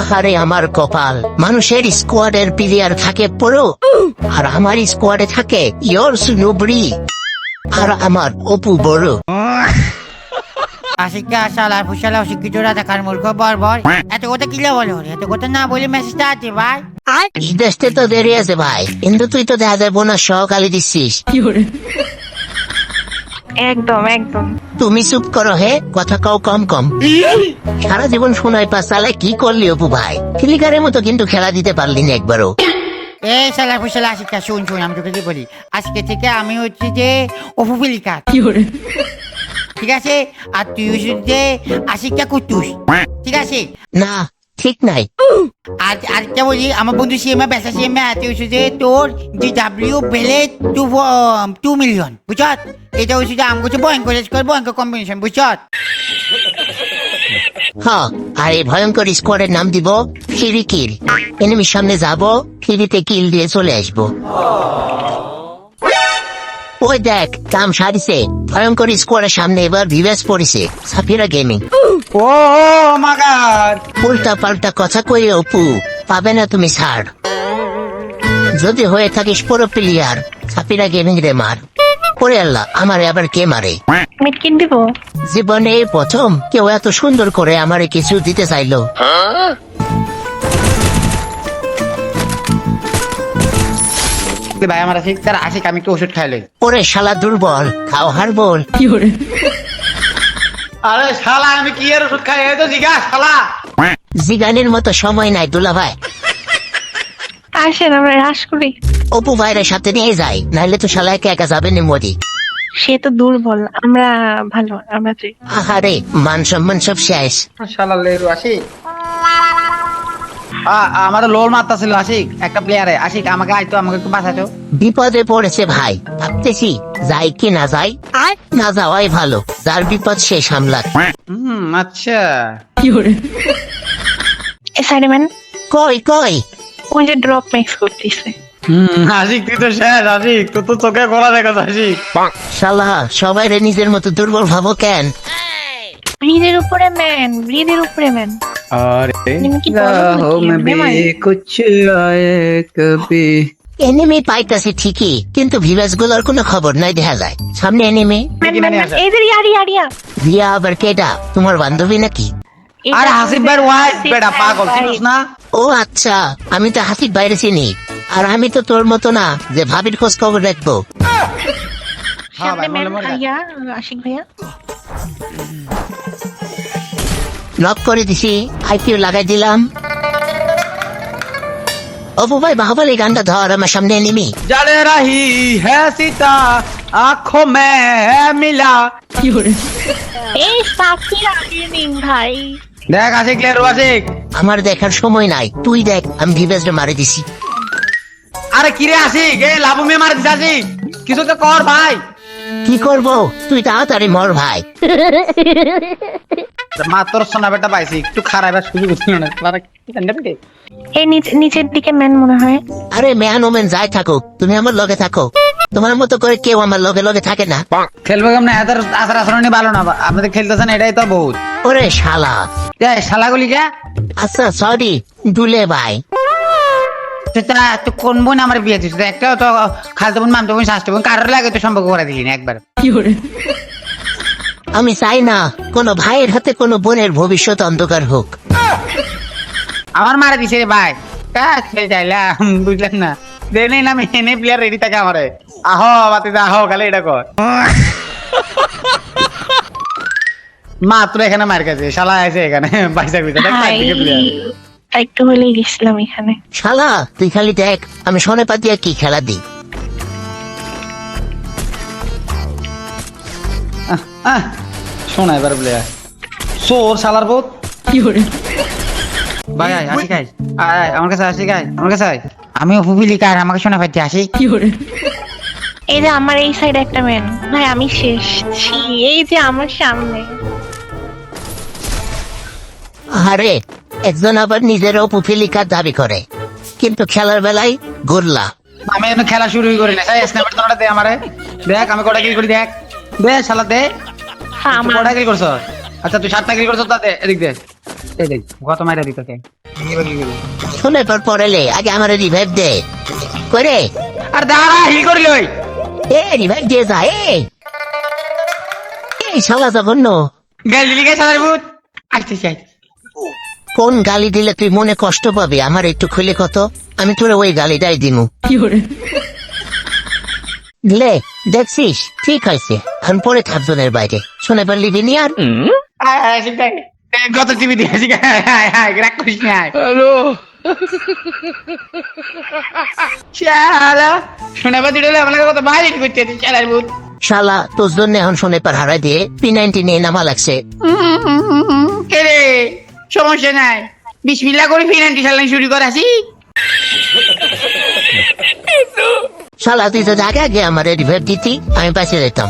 আহারে আমার কপাল। মানুষের স্কোয়াডের প্লেয়ার থাকে পুরো। আর আমার স্কোয়াডে থাকে ইয়র্স নুবরি আর আমার অপু বড়। আশিকা শালা ফুসালা অশিক্ষিত রাজাকার মূর্খ বর্বর। এত কথা কিলে বলো এত কথা না বলে মেসেজটা আছে ভাই। দেশতে তো দেরি আছে ভাই। কিন্তু তুই তো দেখা যায় বোনাস সহকালে দিচ্ছিস। একদম একদম। তুমি চুপ করো হে কথা কও কম কম। সারা জীবন শোনায় পাস চালায় কি করলি অপু ভাই? ফিলিকারের মতো কিন্তু খেলা দিতে পারলি না একবারও। এই শালা ফুসালা আশিকা শুন শুন আমি তোকে কি বলি? আজকে থেকে আমি হচ্ছে যে অপু অপুপিলিকা ঠিক আছে? আর তুই হচ্ছে যে আশিকা কুটুস ঠিক আছে? না ঠিক নাই। আর আরেকটা বলি আমার বন্ধু সিএমএ বেসা সিএমএ আছে হচ্ছে যে তোর যে ডাব্লিউ বেলে টু টু মিলিয়ন বুঝছত এটা হচ্ছে যে আমি হচ্ছে ভয়ঙ্কর স্কোর ভয়ঙ্কর কম্বিনেশন বুঝছত হ্যাঁ আর এই ভয়ঙ্কর স্কোয়াডের নাম দিব ফিরি কিল এনিমির সামনে যাব ফিরিতে কিল দিয়ে চলে আসব। ওই দেখ দাম সারিছে। ভয়ঙ্কর স্কোয়াডের সামনে এবার ভিভেস পড়েছে সাফিরা গেমিং ও মাগার উল্টা পাল্টা কথা কয়ে অপু পাবে না তুমি ছাড়। যদি হয়ে থাকিস পুরো প্লেয়ার সাফিরা গেমিং রে মার। পরে আল্লাহ আমার আবার কে মারে? মিটকিট দিব? জীবনে এই প্রথম কেউ এত সুন্দর করে আমারে কিছু দিতে চাইলো। ভাই আমার আশিক তার আশিক আমি একটু ওষুধ খাইলে ওরে শালা দুর্বল খাও হার বল। আরে শালা আমি কি এর ওষুধ খাই? এই তো জিগা শালা। জিগানের মতো সময় নাই দুলা ভাই আসেন আমরা হ্রাস করি। অপু ভাইয়ের সাথে নিয়ে যাই নাইলে তো শালা একা একা যাবে নি মোদি সে তো দুর্বল আমরা ভালো আমরা আহারে মান সম্মান সব শেষ। শালা লেরু আশিক আ- আমার লোল মারতা ছিল আশিক একটা প্লেয়ারে আশিক আমাকে আইতো আমাকে একটু বাঁচাতো বিপদে পড়েছে ভাই ভাবতেছি যাই কি না যাই না যাওয়াই ভালো যার বিপদ সে সামলাক। হুম আচ্ছা। সাইডম্যান কই কই? ওই যে ড্রপ মিক্স করতেছে। হুম আশিক তুই তো শেষ আশিক। তোর তো চোখে গোলা দেখো আশিক। শালা সবাই রে নিজের মতো দুর্বল ভাবো কেন? ব্রিজের উপরে ম্যান উপরে ম্যান। আরে। কুছ আয়ে কবি এনিমি পাইতাছে ঠিকই কিন্তু ভিভাসগুলোর কোনো খবর নাই দেখা যায়। সামনে এনিমি এদের ইয়ারি ইয়ারিয়া রিয়া আবার কেডা? তোমার বান্ধবী নাকি? আর হাসিব ভাই পাগল চিনিস না? ও আচ্ছা আমি তো হাসিব বাইরে চিনি। আর আমি তো তোর মতো না যে ভাবির খোঁজ খবর রাখব। হ্যাঁ আশিক ভাইয়া। লক করে দিছি আইপিও লাগাই দিলাম অপু ভাই বাহুবলি গানটা ধর আমার সামনে এনিমি जल रही है सीता आंखों में है मिला এই সাকিরা গেমিং ভাই দেখ আশিক লেরু আশিক আমার দেখার সময় নাই তুই দেখ আমি ভিভেস মারে দিছি আরে কিরে আশিক এ লাভু মে মার দিস আশিক কিছু তো কর ভাই কি করব? তুই তাড়াতাড়ি মর ভাই। মা তোর সোনা বেটা পাইছি একটু খারাপ আর সুযোগ ছিল না। তারা কি জানতে পেরে এই নিচের দিকে ম্যান মনে হয়। আরে ম্যান ওমেন যাই থাকুক তুমি আমার লগে থাকো। তোমার মতো করে কেউ আমার লগে লগে থাকে না। খেলব কেমন? এদের আচার আচরণই ভালো না। আপনাদের খেলতেছেন এটাই তো বহুত। ওরে শালা। এই শালাগুলি কে আচ্ছা সরি দুলে ভাই। তা কোন বোন আমার বিয়ে দিচ্ছিস একটাও তো খালতে বোন মামতে বোন শাস্তি বোন কারোর লাগে তুই সম্পর্ক করে দিলি না একবার। আমি চাই না কোনো ভাইয়ের হাতে কোনো বোনের ভবিষ্যৎ অন্ধকার হোক। আমার মারা দিছে রে ভাই। তা চাইলাম বুঝলেন না। দেনে না আমি এনে প্লেয়ার রেডি থাকে আমারে। আহো বাতি আহো খালি এটা কর। মাত্র এখানে মার গেছে শালা আছে এখানে দেখ প্লেয়ার একটু হলেই গেছিলাম এখানে। শালা তুই খালি দেখ আমি সনে পাতিয়া কি খেলা দিই। শোনা এবার প্লেয়ার সোর শালার বোধ ভাই আয় আসি গাই। আয় আয়, আমার কাছে আসি গাই আমার কাছে আয়। আমি অপুপিলিকা আর আমাকে শোনা পাচ্ছি আসি। এই যে আমার এই সাইডে একটা ম্যান ভাই আমি শেষ। ছি, এই যে আমার সামনে। আরে একজন আবার নিজের অপুফিলিকার দাবি করে। কিন্তু খেলার বেলায় গোল্লা। আমি এখন খেলা শুরুই করি না স্ন্যাপের তোরা দে আমারে। দেখ আমি কটা কিল করি দেখ। দে শালা দে। হ্যাঁ, কটা কিল করছ আচ্ছা তুই সাতটা কিল করছ তা দে এদিক দে। এই দেখ গত মাইরা দিত কে। শুনে পর পড়েলে আগে আমার রিভাইভ দে। করে আর দাঁড়া হিল করি লই। এ রিভাইভ দিয়ে যা এ। এই শালা জঘন্য। গাল দিলি গে সাদার ভূত? আসতে চাই। কোন গালি দিলে তুই মনে কষ্ট পাবি আমার একটু খুলে কত আমি তোরে ওই গালিটাই দিমু লে দেখছিস ঠিক হয়েছে এখন পরে থাকজনের বাইরে শুনে পারলি বিনি আর গত টিভি দিয়ে আসি আয় আয় আয় রাগ করিস না আয় শালা শোনা বাদি ডলে আমার কত ভারী করতে চালার ভূত শালা তোর জন্য এখন শুনে পার হারাই দিয়ে পি নাইনটি নিয়ে নামা লাগছে সমস্যা নাই। বিসমিল্লা করে ফিনান্টি চালান শুরু করে আসি শালা তুই তো আমার রিভাইভ দিতি আমি পাশে যেতাম।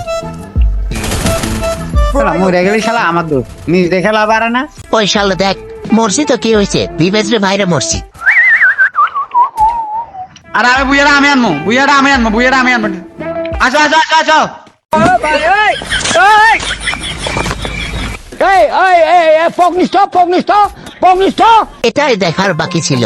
মরে গেলে শালা আমার দোষ নিজ দেখে লাভ আর না। ওই শালা দেখ মরছি তো কি হয়েছে বিবেচ রে বাইরে মরছি। আর আমি বুইয়ারা আমি আনব বুইয়ারা আমি আনব বুইয়ারা আমি আনব আসো আসো আসো আসো। এটাই দেখার বাকি ছিল।